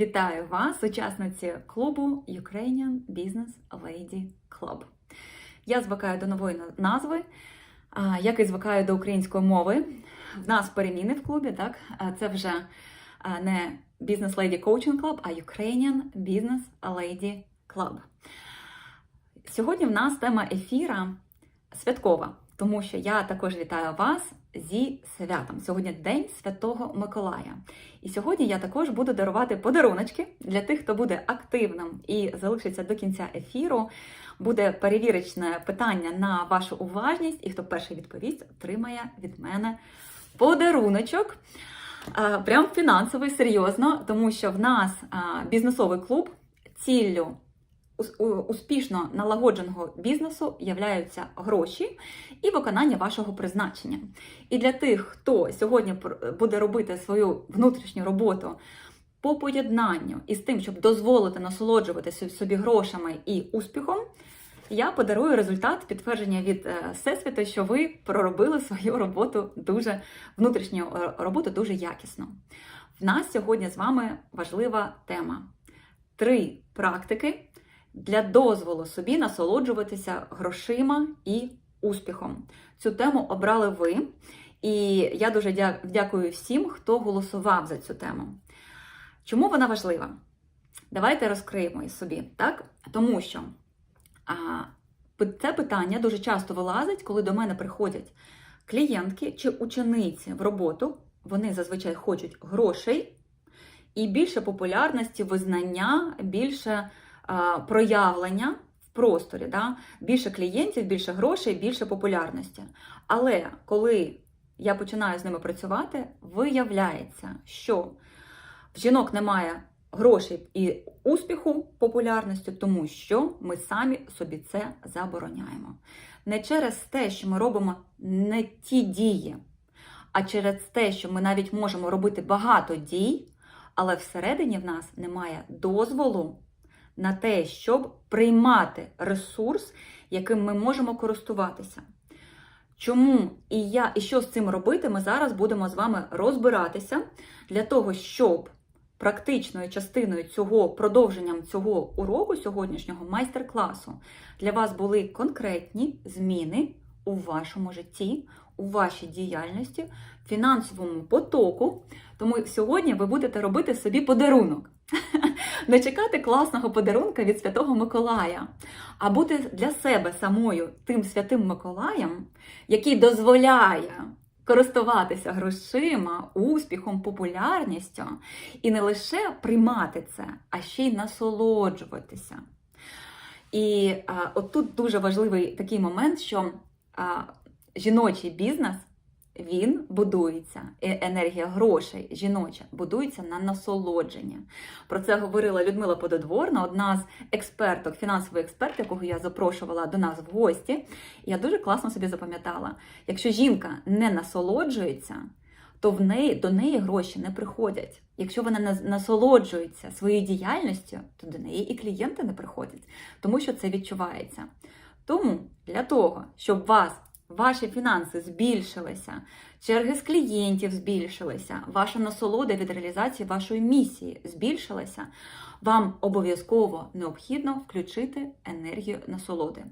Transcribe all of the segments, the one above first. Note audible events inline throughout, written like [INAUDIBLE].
Вітаю вас, учасниці клубу Ukrainian Business Lady Club. Я звикаю до нової назви, як і звикаю до української мови. В нас переміни в клубі, так? Це вже не Business Lady Coaching Club, а Ukrainian Business Lady Club. Сьогодні в нас тема ефіра святкова, тому що я також вітаю вас зі святом. Сьогодні День Святого Миколая. І сьогодні я також буду дарувати подаруночки для тих, хто буде активним і залишиться до кінця ефіру. Буде перевірочне питання на вашу уважність, і хто перший відповість, отримає від мене подаруночок. Прям фінансовий, серйозно, тому що в нас бізнесовий клуб ціллю успішно налагодженого бізнесу являються гроші і виконання вашого призначення. І для тих, хто сьогодні буде робити свою внутрішню роботу по поєднанню із тим, щоб дозволити насолоджуватися собі грошами і успіхом, я подарую результат підтвердження від е, Всесвіту, що ви проробили свою роботу дуже внутрішню е, роботу дуже якісно. В нас сьогодні з вами важлива тема: три практики для дозволу собі насолоджуватися грошима і успіхом. Цю тему обрали ви, і я дуже дя- дякую всім, хто голосував за цю тему. Чому вона важлива? Давайте розкриємо собі, так? Тому що а, це питання дуже часто вилазить, коли до мене приходять клієнтки чи учениці в роботу. Вони зазвичай хочуть грошей і більше популярності, визнання, більше проявлення в просторі. Да? Більше клієнтів, більше грошей, більше популярності. Але коли я починаю з ними працювати, виявляється, що в жінок немає грошей і успіху, популярності, тому що ми самі собі це забороняємо. Не через те, що ми робимо не ті дії, а через те, що ми навіть можемо робити багато дій, але всередині в нас немає дозволу на те, щоб приймати ресурс, яким ми можемо користуватися. Чому і я, і що з цим робити, ми зараз будемо з вами розбиратися для того, щоб практичною частиною цього продовженням цього уроку сьогоднішнього майстер-класу для вас були конкретні зміни у вашому житті, у вашій діяльності, фінансовому потоку. Тому сьогодні ви будете робити собі подарунок. [LAUGHS] Не чекати класного подарунка від Святого Миколая, а бути для себе самою тим святим Миколаєм, який дозволяє користуватися грошима, успіхом, популярністю, і не лише приймати це, а ще й насолоджуватися. І а, от тут дуже важливий такий момент, що а, жіночий бізнес він будується, е- енергія грошей жіноча будується на насолодження. Про це говорила Людмила Пододворна, одна з експерток, фінансовий експерт, якого я запрошувала до нас в гості. Я дуже класно собі запам'ятала: якщо жінка не насолоджується, то в неї до неї гроші не приходять. Якщо вона не насолоджується своєю діяльністю, то до неї і клієнти не приходять, тому що це відчувається. Тому для того, щоб вас ваші фінанси збільшилися, черги з клієнтів збільшилися, ваша насолода від реалізації вашої місії збільшилася, вам обов'язково необхідно включити енергію насолоди.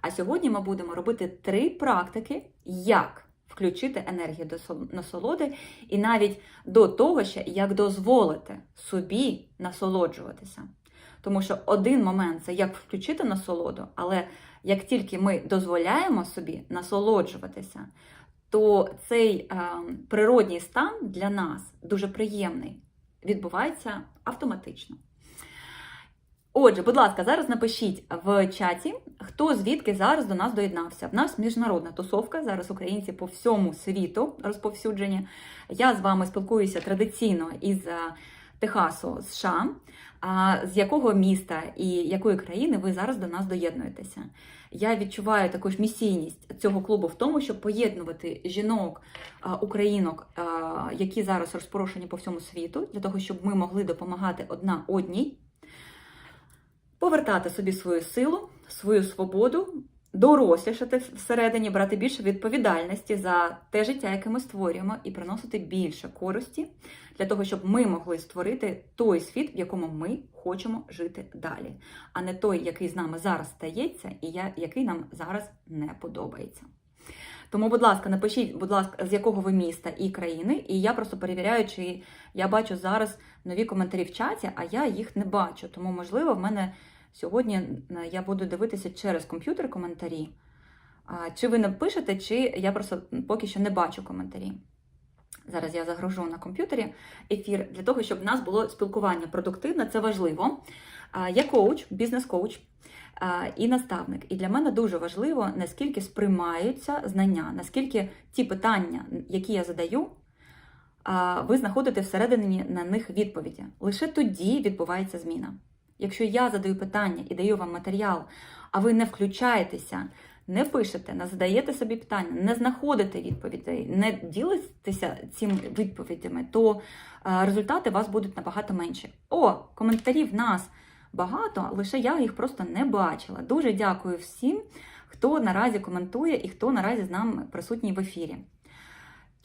А сьогодні ми будемо робити три практики, як включити енергію до насолоди, і навіть до того, ще як дозволити собі насолоджуватися. Тому що один момент це як включити насолоду, але як тільки ми дозволяємо собі насолоджуватися, то цей е, природній стан для нас дуже приємний, відбувається автоматично. Отже, будь ласка, зараз напишіть в чаті, хто звідки зараз до нас доєднався. В нас міжнародна тусовка, зараз українці по всьому світу розповсюджені. Я з вами спілкуюся традиційно із е, Техасу, США. А з якого міста і якої країни ви зараз до нас доєднуєтеся? Я відчуваю також місійність цього клубу в тому, щоб поєднувати жінок, українок, які зараз розпорошені по всьому світу, для того, щоб ми могли допомагати одна одній, повертати собі свою силу, свою свободу дорослішати всередині, брати більше відповідальності за те життя, яке ми створюємо, і приносити більше користі для того, щоб ми могли створити той світ, в якому ми хочемо жити далі, а не той, який з нами зараз стається, і який нам зараз не подобається. Тому, будь ласка, напишіть, будь ласка, з якого ви міста і країни, і я просто перевіряю, чи я бачу зараз нові коментарі в чаті, а я їх не бачу. Тому, можливо, в мене сьогодні е, я буду дивитися через комп'ютер коментарі. Чи ви напишете, чи я просто поки що не бачу коментарі. Зараз я загружу на комп'ютері ефір для того, щоб в нас було спілкування продуктивне, це важливо. Я коуч, бізнес-коуч і наставник. І для мене дуже важливо, наскільки сприймаються знання, наскільки ті питання, які я задаю, ви знаходите всередині на них відповіді. Лише тоді відбувається зміна. Якщо я задаю питання і даю вам матеріал, а ви не включаєтеся, не пишете, не задаєте собі питання, не знаходите відповідей, не ділитеся цими відповідями, то е, результати у вас будуть набагато менші. О, коментарів нас багато, лише я їх просто не бачила. Дуже дякую всім, хто наразі коментує і хто наразі з нами присутній в ефірі.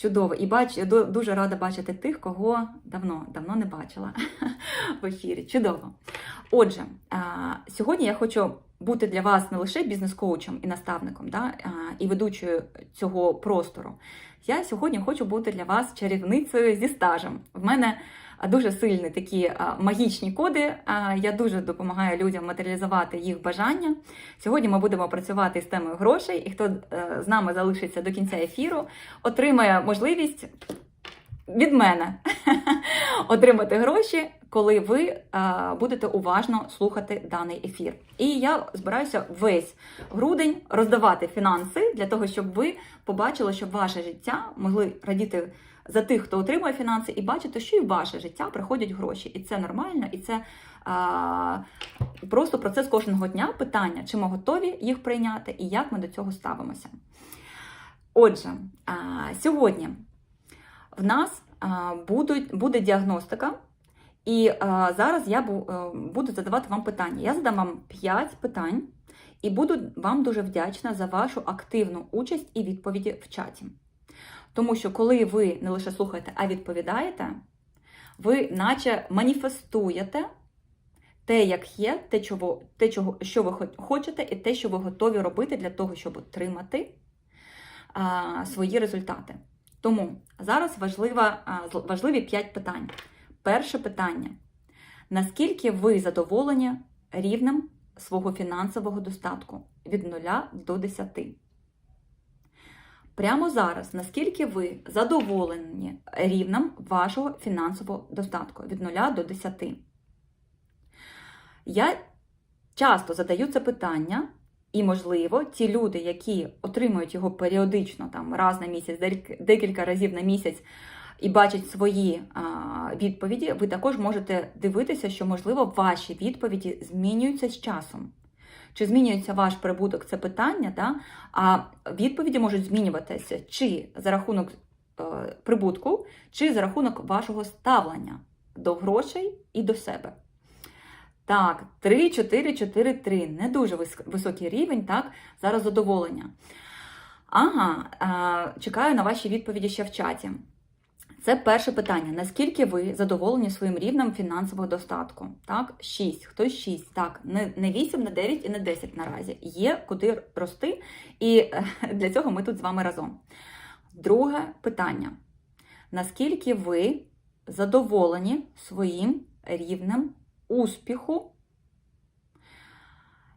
Чудово, і бач, я дуже рада бачити тих, кого давно, давно не бачила [LAUGHS] в ефірі. Чудово. Отже, сьогодні я хочу бути для вас не лише бізнес-коучем і наставником, да, і ведучою цього простору. Я сьогодні хочу бути для вас чарівницею зі стажем. В мене дуже сильні такі магічні коди. Я дуже допомагаю людям матеріалізувати їх бажання. Сьогодні ми будемо працювати з темою грошей, і хто е, з нами залишиться до кінця ефіру, отримає можливість від мене [LAUGHS] отримати гроші, коли ви будете уважно слухати даний ефір. І я збираюся весь грудень роздавати фінанси для того, щоб ви побачили, щоб ваше життя могли радіти за тих, хто отримує фінанси, і бачити, що і в ваше життя приходять гроші. І це нормально, і це а, просто процес кожного дня питання, чи ми готові їх прийняти і як ми до цього ставимося. Отже, а, сьогодні в нас а, будуть, буде діагностика, і а, зараз я бу- е, буду задавати вам питання. Я задам вам 5 питань і буду вам дуже вдячна за вашу активну участь і відповіді в чаті. Тому що, коли ви не лише слухаєте, а відповідаєте, ви наче маніфестуєте те, як є, те, чого, те чого, що ви хочете, і те, що ви готові робити для того, щоб отримати а, свої результати. Тому зараз важлива, а, важливі 5 питань. Перше питання: наскільки ви задоволені рівнем свого фінансового достатку від 0 до 10? Прямо зараз, наскільки ви задоволені рівнем вашого фінансового достатку від 0 до 10? Я часто задаю це питання, і, можливо, ті люди, які отримують його періодично, там раз на місяць, декілька разів на місяць, і бачать свої а, відповіді, ви також можете дивитися, що, можливо, ваші відповіді змінюються з часом. Чи змінюється ваш прибуток? Це питання, да? а відповіді можуть змінюватися чи за рахунок е, прибутку, чи за рахунок вашого ставлення до грошей і до себе. Так, 3, 4, 4, 3. Не дуже високий рівень, так, зараз задоволення. Ага, е, чекаю на ваші відповіді ще в чаті. Це перше питання. Наскільки ви задоволені своїм рівнем фінансового достатку? Так, 6. Хтось 6. Так, не, не 8, не 9 і не 10 наразі. Є куди рости, і е, для цього ми тут з вами разом. Друге питання. Наскільки ви задоволені своїм рівнем успіху?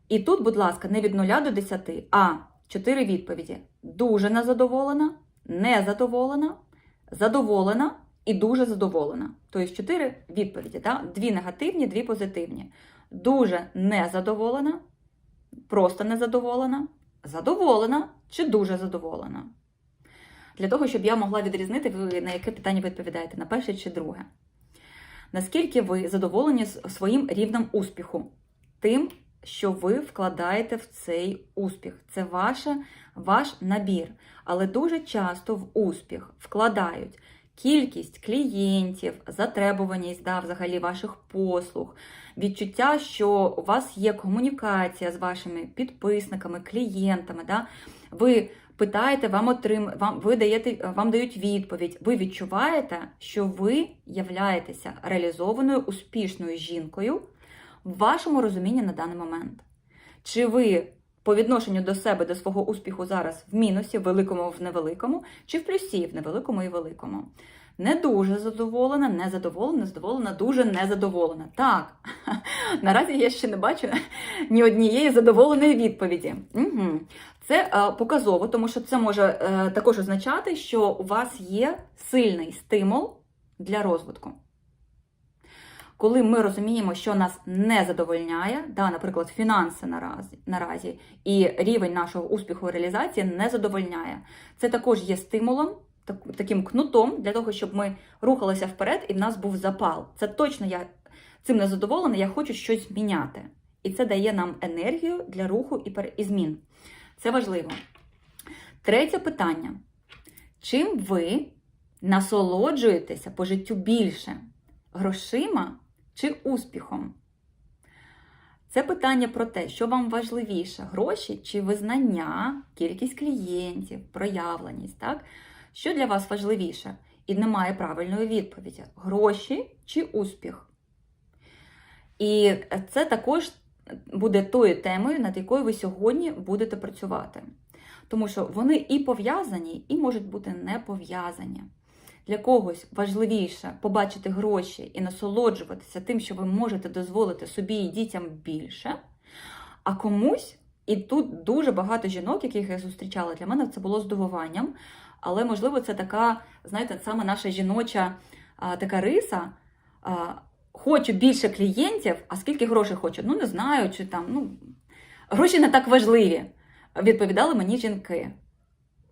І тут, будь ласка, не від 0 до 10, а 4 відповіді. Дуже незадоволена, незадоволена, задоволена і дуже задоволена. Тобто 4 відповіді, да? дві негативні, дві позитивні. Дуже незадоволена, просто незадоволена, задоволена чи дуже задоволена. Для того, щоб я могла відрізнити, ви на яке питання відповідаєте, на перше чи друге. Наскільки ви задоволені своїм рівнем успіху? Тим, що ви вкладаєте в цей успіх. Це ваше, ваш набір. Але дуже часто в успіх вкладають кількість клієнтів, затребуваність да, взагалі ваших послуг, відчуття, що у вас є комунікація з вашими підписниками, клієнтами. Да? Ви питаєте, вам отрим... вам, ви даєте, вам дають відповідь. Ви відчуваєте, що ви являєтеся реалізованою успішною жінкою в вашому розумінні на даний момент. Чи ви по відношенню до себе, до свого успіху зараз в мінусі, в великому, в невеликому, чи в плюсі в невеликому і великому? Не дуже задоволена, незадоволена, задоволена, дуже незадоволена. Так, [LAUGHS] наразі я ще не бачу [LAUGHS] ні однієї задоволеної відповіді. Угу. Це е, показово, тому що це може е, також означати, що у вас є сильний стимул для розвитку. Коли ми розуміємо, що нас не задовольняє, да, наприклад, фінанси наразі, наразі і рівень нашого успіху реалізації не задовольняє, це також є стимулом, так, таким кнутом для того, щоб ми рухалися вперед і в нас був запал. Це точно я цим не задоволена, я хочу щось зміняти. І це дає нам енергію для руху і, змін. Це важливо. Третє питання: чим ви насолоджуєтеся по життю більше? Грошима чи успіхом? Це питання про те, що вам важливіше: гроші чи визнання, кількість клієнтів, проявленість. так? Що для вас важливіше? І немає правильної відповіді: гроші чи успіх? І це також буде тою темою, над якою ви сьогодні будете працювати. Тому що вони і пов'язані, і можуть бути не пов'язані. Для когось важливіше побачити гроші і насолоджуватися тим, що ви можете дозволити собі і дітям більше. А комусь, і тут дуже багато жінок, яких я зустрічала, для мене це було здивуванням. Але, можливо, це така, знаєте, саме наша жіноча а, така риса. А, Хочу більше клієнтів, а скільки грошей хочу? Ну, не знаю, чи там, ну, гроші не так важливі, відповідали мені жінки.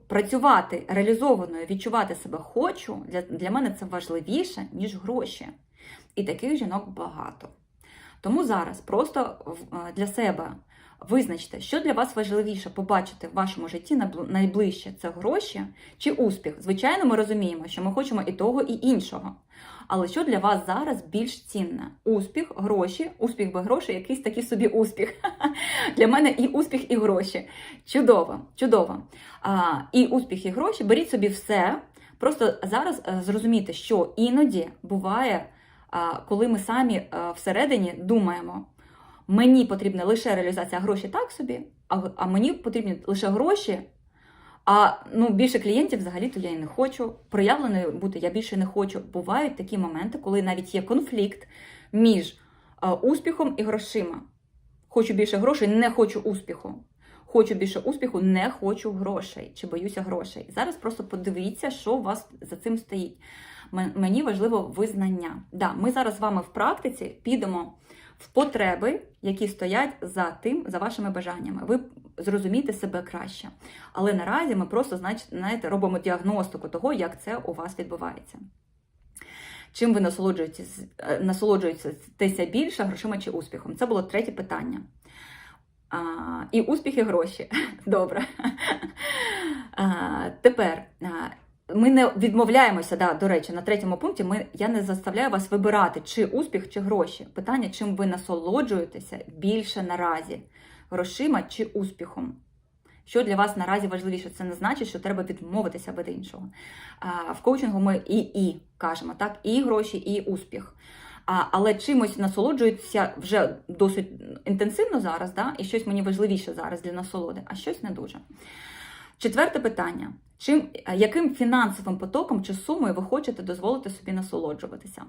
Працювати реалізованою, відчувати себе хочу, для, для мене це важливіше, ніж гроші. І таких жінок багато. Тому зараз просто для себе визначте, що для вас важливіше побачити в вашому житті найближче це гроші чи успіх. Звичайно, ми розуміємо, що ми хочемо і того, і іншого. Але що для вас зараз більш цінне? Успіх, гроші, успіх без грошей, якийсь такий собі успіх. [LAUGHS] Для мене і успіх, і гроші. Чудово, чудово. А, І успіх, і гроші. Беріть собі все. Просто зараз зрозумійте, що іноді буває, коли ми самі всередині думаємо. Мені потрібна лише реалізація грошей так собі, а а мені потрібні лише гроші. А ну, більше клієнтів взагалі-то я і не хочу. Проявленою бути я більше не хочу. Бувають такі моменти, коли навіть є конфлікт між а, успіхом і грошима. Хочу більше грошей, не хочу успіху. Хочу більше успіху, не хочу грошей чи боюся грошей. Зараз просто подивіться, що у вас за цим стоїть. Мені важливо визнання. Да, Ми зараз з вами в практиці підемо в потреби, які стоять за тим, за вашими бажаннями. Ви зрозумієте себе краще. Але наразі ми просто, знаєте, робимо діагностику того, як це у вас відбувається. Чим ви насолоджуєтеся, е, насолоджуєтеся більше грошима чи успіхом? Це було третє питання. А, І успіх, і гроші. [LAUGHS] Добре. А, Тепер ми не відмовляємося, да, до речі, на третьому пункті ми, я не заставляю вас вибирати, чи успіх, чи гроші. Питання, чим ви насолоджуєтеся більше наразі, грошима чи успіхом. Що для вас наразі важливіше, це не значить, що треба відмовитися від іншого. А, В коучингу ми і і кажемо, так, і гроші, і успіх. А, Але чимось насолоджуються вже досить інтенсивно зараз, да, і щось мені важливіше зараз для насолоди, а щось не дуже. Четверте питання: Чим, яким фінансовим потоком чи сумою ви хочете дозволити собі насолоджуватися?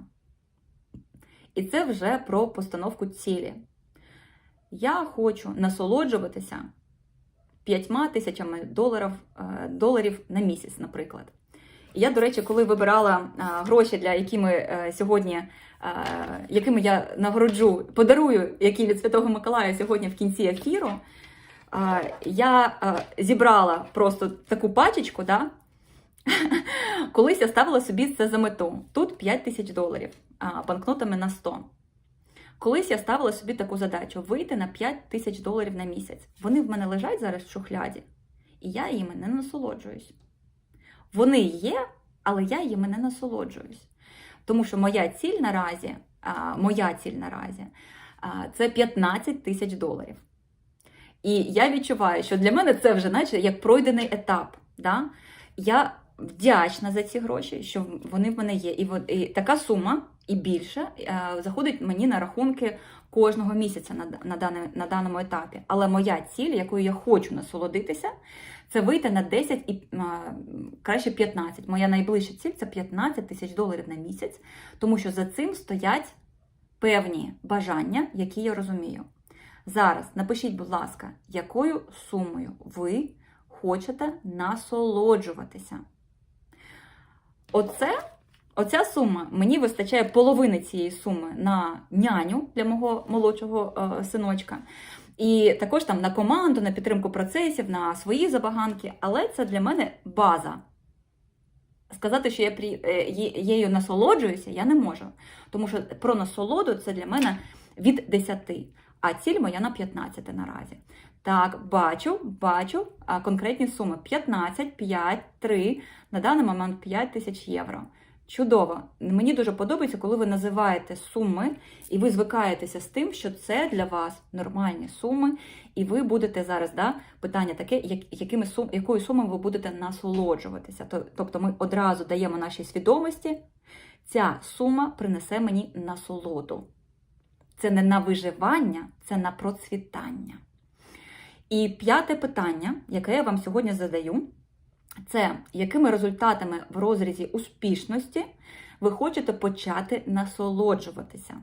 І це вже про постановку цілі. Я хочу насолоджуватися 5 тисячами доларів, е, доларів на місяць, наприклад. Я, до речі, коли вибирала е, гроші, для якими е, сьогодні, якими я нагороджу, подарую, які від Святого Миколая сьогодні в кінці ефіру я зібрала просто таку пачечку, да? [LAUGHS] колись я ставила собі це за мету. Тут 5 тисяч доларів банкнотами на 100. Колись я ставила собі таку задачу вийти на 5 тисяч доларів на місяць. Вони в мене лежать зараз в шухляді, і я їми не насолоджуюсь. Вони є, але я їми не насолоджуюсь. Тому що моя ціль наразі, моя ціль наразі це 15 тисяч доларів. І я відчуваю, що для мене це вже наче як пройдений етап. Да? Я вдячна за ці гроші, що вони в мене є. І, і така сума і більше е, заходить мені на рахунки кожного місяця на, на, даний- на даному етапі. Але моя ціль, якою я хочу насолодитися, це вийти на 10 і е, краще 15. Моя найближча ціль це 15 тисяч доларів на місяць, тому що за цим стоять певні бажання, які я розумію. Зараз напишіть, будь ласка, якою сумою ви хочете насолоджуватися. Оце, оця сума мені вистачає половини цієї суми на няню для мого молодшого е, синочка. І також там на команду, на підтримку процесів, на свої забаганки, але це для мене база. Сказати, що я при- е, її насолоджуюся, я не можу. Тому що про насолоду це для мене від 10, а ціль моя на 15 наразі. Так, бачу, бачу конкретні суми: 15, 5, 3, на даний момент 5 тисяч євро. Чудово. Мені дуже подобається, коли ви називаєте суми, і ви звикаєтеся з тим, що це для вас нормальні суми, і ви будете зараз, да, питання таке, якими сум, якою сумою ви будете насолоджуватися. Тобто ми одразу даємо нашій свідомості, ця сума принесе мені насолоду. Це не на виживання, це на процвітання. І п'яте питання, яке я вам сьогодні задаю, це якими результатами в розрізі успішності ви хочете почати насолоджуватися.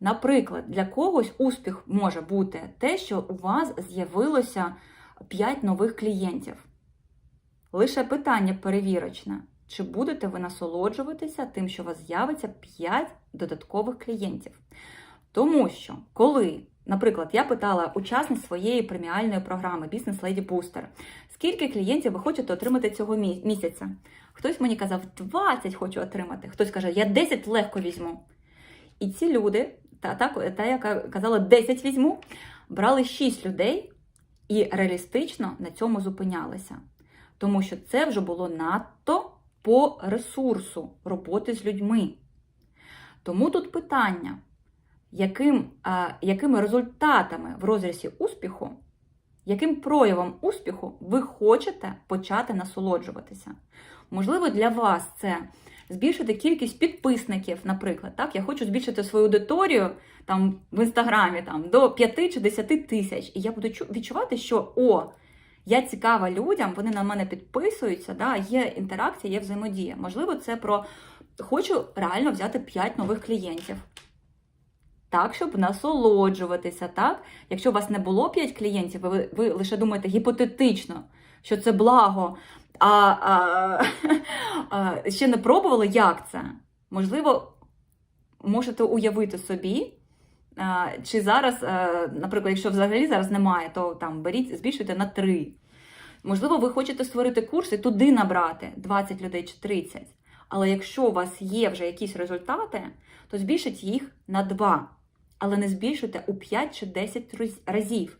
Наприклад, для когось успіх може бути те, що у вас з'явилося 5 нових клієнтів. Лише питання перевірочне: чи будете ви насолоджуватися тим, що у вас з'явиться 5 додаткових клієнтів? Тому що, коли, наприклад, я питала учасниць своєї преміальної програми Business Lady Booster, скільки клієнтів ви хочете отримати цього місяця? Хтось мені казав, 20 хочу отримати, хтось каже, я 10 легко візьму. І ці люди, та, та, та яка казала 10 візьму, брали 6 людей і реалістично на цьому зупинялися. Тому що це вже було надто по ресурсу роботи з людьми. Тому тут питання, яким, а, якими результатами в розрізі успіху, яким проявом успіху ви хочете почати насолоджуватися? Можливо, для вас це збільшити кількість підписників, наприклад. Так? Я хочу збільшити свою аудиторію там, в інстаграмі там, до 5 чи 10 тисяч. І я буду чу- відчувати, що о, я цікава людям, вони на мене підписуються, да, є інтеракція, є взаємодія. Можливо, це про хочу реально взяти 5 нових клієнтів. Так, щоб насолоджуватися, так? Якщо у вас не було 5 клієнтів, ви, ви лише думаєте гіпотетично, що це благо, а, а, [LAUGHS] а ще не пробували, як це? Можливо, можете уявити собі, чи зараз, а, наприклад, якщо взагалі зараз немає, то там беріть, збільшуйте на 3. Можливо, ви хочете створити курс і туди набрати 20 людей чи 30. Але якщо у вас є вже якісь результати, то збільшіть їх на 2. Але не збільшуйте у 5 чи 10 разів.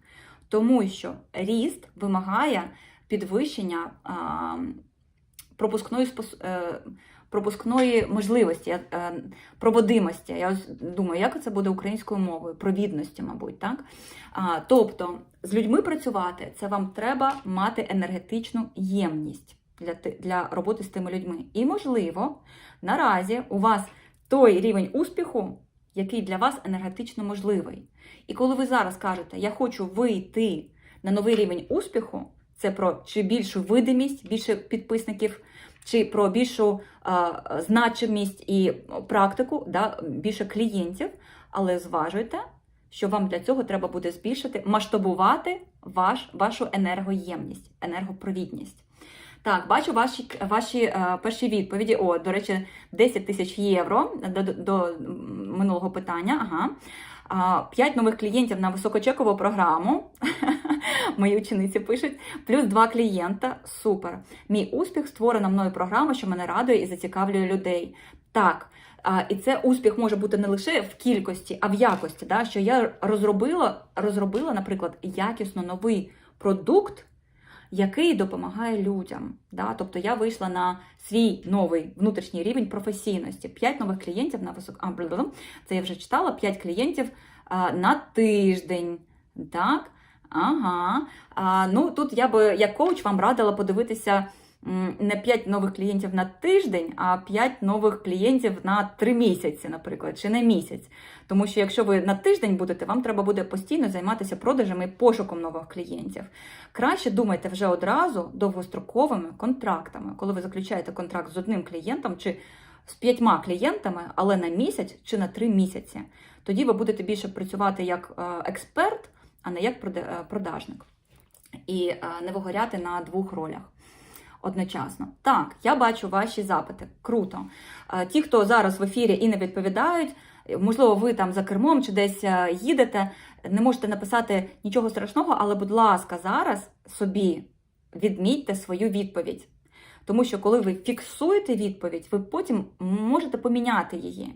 Тому що ріст вимагає підвищення пропускної, е, пропускної можливості, е, проводимості. Я думаю, як це буде українською мовою? Провідності, мабуть, так? Тобто, з людьми працювати це вам треба мати енергетичну ємність для, для роботи з тими людьми. І, можливо, наразі у вас той рівень успіху, який для вас енергетично можливий. І коли ви зараз кажете, я хочу вийти на новий рівень успіху, це про чи більшу видимість, більше підписників, чи про більшу а, значимість і практику, да, більше клієнтів, але зважуйте, що вам для цього треба буде збільшити, масштабувати ваш, вашу енергоємність, енергопровідність. Так, бачу ваші, ваші е, перші відповіді. О, до речі, 10 тисяч євро до, до, минулого питання. Ага. А, 5 нових клієнтів на високочекову програму. [LAUGHS] Мої учениці пишуть, плюс 2 клієнта. Супер. Мій успіх створена мною програма, що мене радує і зацікавлює людей. Так. А, і це успіх може бути не лише в кількості, а в якості. Да? Що я розробила, розробила, наприклад, якісно новий продукт, який допомагає людям. Да? Тобто я вийшла на свій новий внутрішній рівень професійності. 5 нових клієнтів на висок... а. Це я вже читала, 5 клієнтів а, на тиждень. Так? Ага. А, ну, тут я би як коуч вам радила подивитися не 5 нових клієнтів на тиждень, а 5 нових клієнтів на 3 місяці, наприклад, чи на місяць. Тому що якщо ви на тиждень будете, вам треба буде постійно займатися продажами і пошуком нових клієнтів. Краще думайте вже одразу довгостроковими контрактами, коли ви заключаєте контракт з одним клієнтом чи з п'ятьма клієнтами, але на місяць чи на три місяці. Тоді ви будете більше працювати як е, експерт, а не як е, продажник. І е, не вигоряти на двох ролях одночасно. Так, я бачу ваші запити. Круто. Е, Ті, хто зараз в ефірі і не відповідають, можливо, ви там за кермом чи десь е, їдете, не можете написати нічого страшного, але, будь ласка, зараз собі відмітьте свою відповідь. Тому що коли ви фіксуєте відповідь, ви потім можете поміняти її.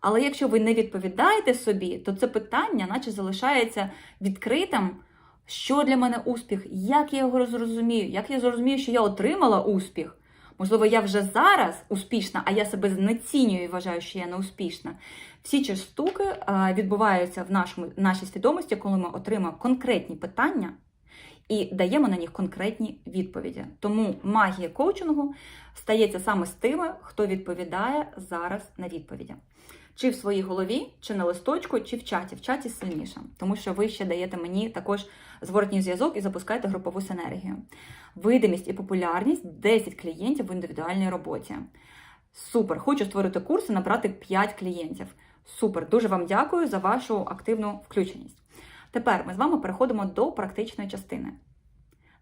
Але якщо ви не відповідаєте собі, то це питання, наче залишається відкритим. Що для мене успіх? Як я його зрозумію? Як я зрозумію, що я отримала успіх? Можливо, я вже зараз успішна, а я себе знецінюю і вважаю, що я не успішна. Всі ці штуки відбуваються в нашому, нашій свідомості, коли ми отримуємо конкретні питання і даємо на них конкретні відповіді. Тому магія коучингу стається саме з тими, хто відповідає зараз на відповіді. Чи в своїй голові, чи на листочку, чи в чаті. В чаті сильніше, тому що ви ще даєте мені також зворотній зв'язок і запускаєте групову синергію. Видимість і популярність 10 клієнтів в індивідуальній роботі. Супер! Хочу створити курс і набрати 5 клієнтів. Супер! Дуже вам дякую за вашу активну включеність. Тепер ми з вами переходимо до практичної частини.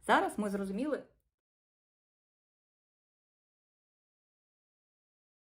Зараз ми зрозуміли,